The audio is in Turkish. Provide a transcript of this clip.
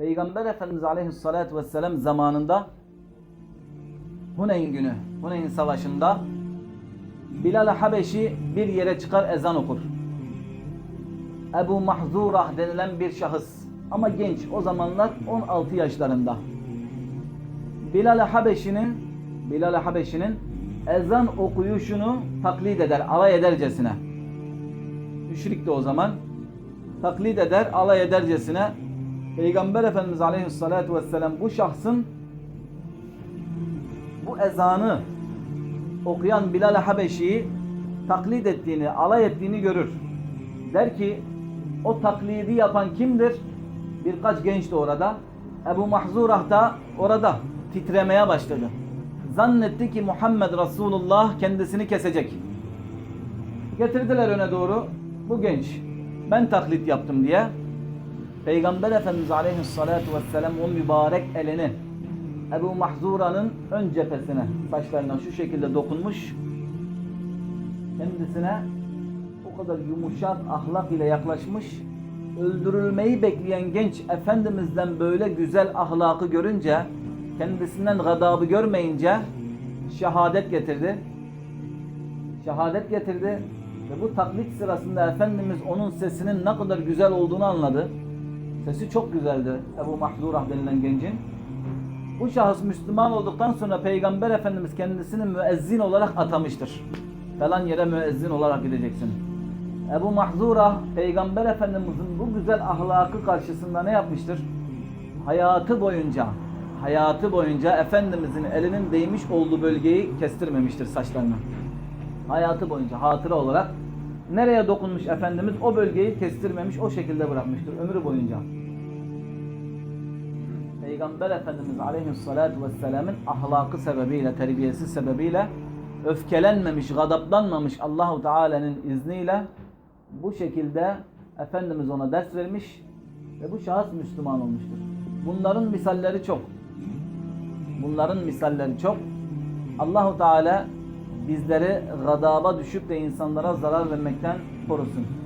Peygamber Efendimiz Aleyhisselatü Vesselam zamanında Huneyn günü, Huneyn Savaşı'nda Bilal Habeşi bir yere çıkar ezan okur. Ebu Mahzurah denilen bir şahıs ama genç o zamanlar 16 yaşlarında. Bilal Habeşi'nin Bilal Habeşi'nin ezan okuyuşunu taklit eder, alay edercesine. Müşrik de o zaman taklit eder, alay edercesine Peygamber Efendimiz Aleyhisselatü Vesselam bu şahsın bu ezanı okuyan Bilal Habeşi'yi taklit ettiğini, alay ettiğini görür. Der ki o taklidi yapan kimdir? Birkaç genç de orada. Ebu Mahzurah da orada titremeye başladı. Zannetti ki Muhammed Resulullah kendisini kesecek. Getirdiler öne doğru. Bu genç ben taklit yaptım diye Peygamber Efendimiz Aleyhisselatü Vesselam o mübarek elini Ebu Mahzura'nın ön cephesine, saçlarına şu şekilde dokunmuş. Kendisine o kadar yumuşak ahlak ile yaklaşmış. Öldürülmeyi bekleyen genç Efendimiz'den böyle güzel ahlakı görünce, kendisinden gadabı görmeyince şehadet getirdi. Şehadet getirdi ve bu taklit sırasında Efendimiz onun sesinin ne kadar güzel olduğunu anladı. Sesi çok güzeldi Ebu Mahzurah denilen gencin. Bu şahıs Müslüman olduktan sonra Peygamber Efendimiz kendisini müezzin olarak atamıştır. Falan yere müezzin olarak gideceksin. Ebu Mahzura Peygamber Efendimizin bu güzel ahlakı karşısında ne yapmıştır? Hayatı boyunca hayatı boyunca Efendimizin elinin değmiş olduğu bölgeyi kestirmemiştir saçlarını. Hayatı boyunca hatıra olarak nereye dokunmuş Efendimiz o bölgeyi kestirmemiş o şekilde bırakmıştır ömrü boyunca. Peygamber Efendimiz Aleyhisselatü Vesselam'ın ahlakı sebebiyle, terbiyesi sebebiyle öfkelenmemiş, gadaplanmamış Allahu Teala'nın izniyle bu şekilde Efendimiz ona ders vermiş ve bu şahıs Müslüman olmuştur. Bunların misalleri çok. Bunların misalleri çok. Allahu Teala bizleri gadaba düşüp de insanlara zarar vermekten korusun.